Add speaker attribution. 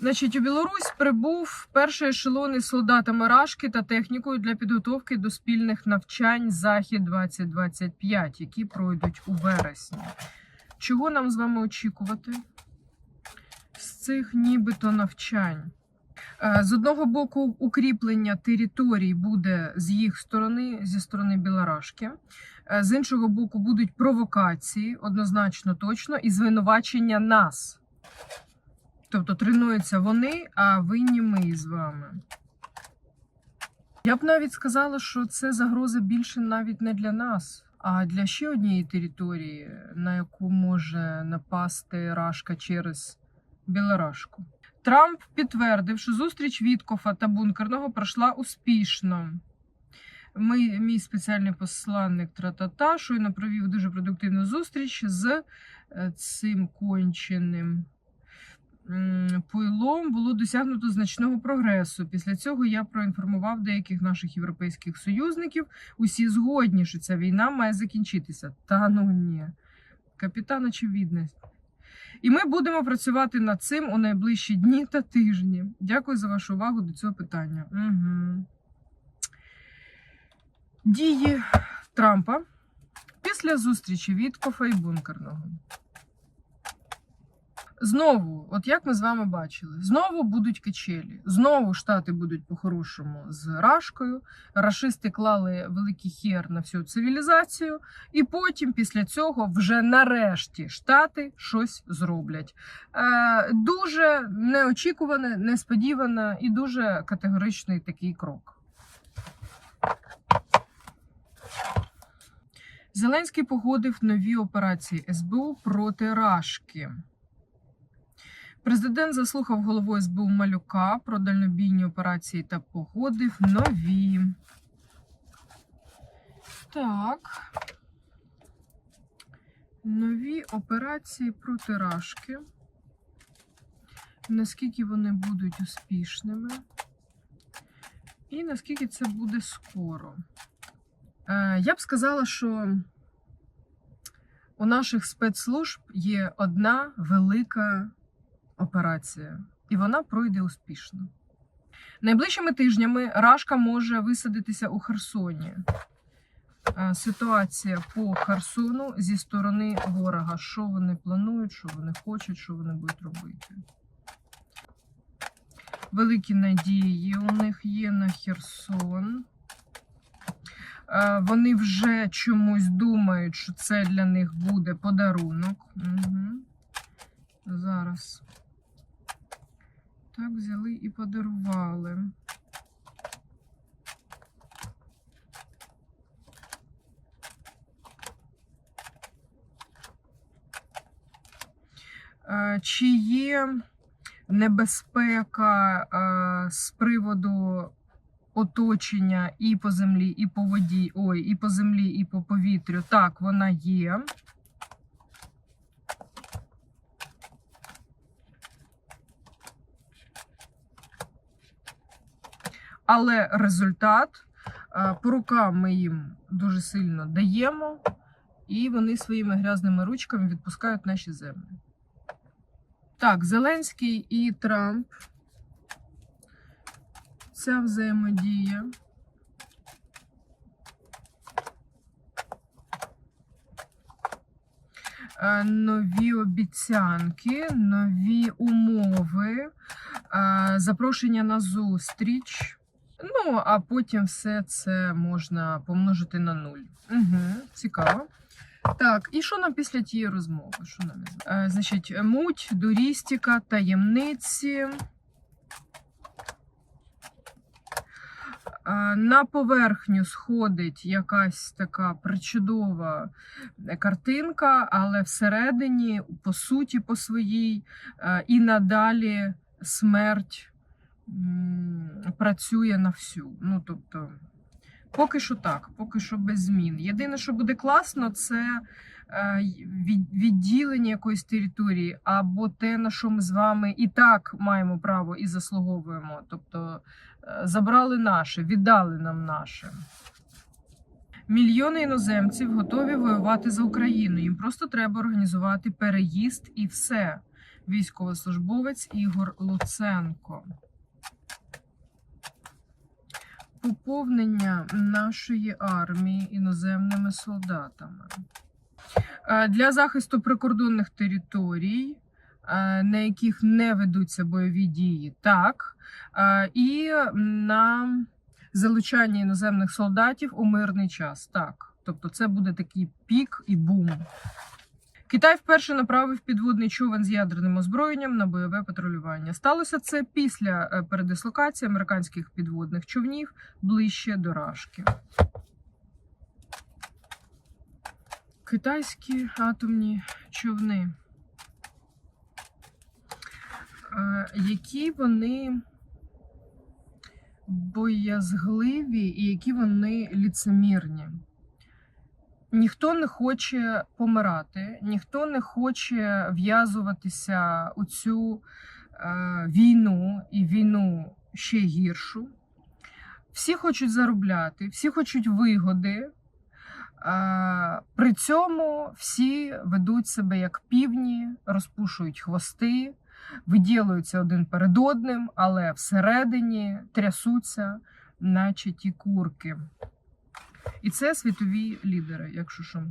Speaker 1: Значить, у Білорусь прибув перший ешелон із солдатами Рашки та технікою для підготовки до спільних навчань Захід 2025, які пройдуть у вересні. Чого нам з вами очікувати з цих нібито навчань? Е, З одного боку, укріплення територій буде з їх сторони, зі сторони Білорашки. Е, З іншого боку, будуть провокації, однозначно точно, і звинувачення нас. Тобто тренуються вони, а винні ми з вами. Я б навіть сказала, що це загроза більше навіть не для нас, а для ще однієї території, на яку може напасти Рашка через Білорашку. Трамп підтвердив, що зустріч Віткофа та бункерного пройшла успішно. Ми, мій спеціальний посланник Тратата щойно провів дуже продуктивну зустріч з е, цим конченим пойлом було досягнуто значного прогресу. Після цього я проінформував деяких наших європейських союзників. Усі згодні, що ця війна має закінчитися. Та ну ні. Капітан очевидність. І ми будемо працювати над цим у найближчі дні та тижні. Дякую за вашу увагу до цього питання. Угу. Дії Трампа після зустрічі Віткофа і бункерного. Знову, от як ми з вами бачили, знову будуть качелі. Знову штати будуть по-хорошому з Рашкою. Рашисти клали великий хер на всю цивілізацію, і потім, після цього, вже нарешті штати щось зроблять. Е, дуже неочікуване, несподіване і дуже категоричний такий крок. Зеленський погодив нові операції СБУ проти Рашки. Президент заслухав голову СБУ Малюка про дальнобійні операції та погодив нові. Так. Нові операції проти Рашки. Наскільки вони будуть успішними? І наскільки це буде скоро? Е, я б сказала, що у наших спецслужб є одна велика операція, і вона пройде успішно. Найближчими тижнями Рашка може висадитися у Херсоні. Е, Ситуація по Херсону зі сторони ворога. Що вони планують, що вони хочуть, що вони будуть робити. Великі надії у них є на Херсон. Е, Вони вже чомусь думають, що це для них буде подарунок. Угу. Зараз. Так, взяли і подарували. Е, Чи є небезпека е, з приводу оточення і по землі, і по воді, ой, і по землі, і по повітрю? Так, вона є. Але результат е, по рукам ми їм дуже сильно даємо, і вони своїми грязними ручками відпускають наші землі. Так, Зеленський і Трамп. Ця взаємодія. Е, Нові обіцянки, нові умови, е, запрошення на зустріч. Ну, а потім все це можна помножити на нуль. Угу, цікаво. Так, і що нам після тієї розмови? Що нам е, значить, муть, дурістика, таємниці. Е, На поверхню сходить якась така причудова картинка, але всередині, по суті, по своїй, е, і надалі смерть працює на всю. Ну, тобто, поки що так, поки що без змін. Єдине, що буде класно, це е, відділення якоїсь території, або те, на що ми з вами і так маємо право і заслуговуємо. Тобто е, забрали наше, віддали нам наше. Мільйони іноземців готові воювати за Україну. Їм просто треба організувати переїзд і все. військовослужбовець Ігор Луценко. Поповнення нашої армії іноземними солдатами. Е, Для захисту прикордонних територій, е, на яких не ведуться бойові дії, так. Е, І на залучання іноземних солдатів у мирний час. Так. Тобто це буде такий пік і бум. Китай вперше направив підводний човен з ядерним озброєнням на бойове патрулювання. Сталося це після е, передислокації американських підводних човнів ближче до Рашки. Китайські атомні човни. Е, Які вони боязгливі і які вони ліцемірні. Ніхто не хоче помирати, ніхто не хоче в'язуватися у цю е, війну і війну ще гіршу. Всі хочуть заробляти, всі хочуть вигоди. Е, при цьому всі ведуть себе як півні, розпушують хвости, виділуються один перед одним, але всередині трясуться, наче ті курки. І це світові лідери, якщо що.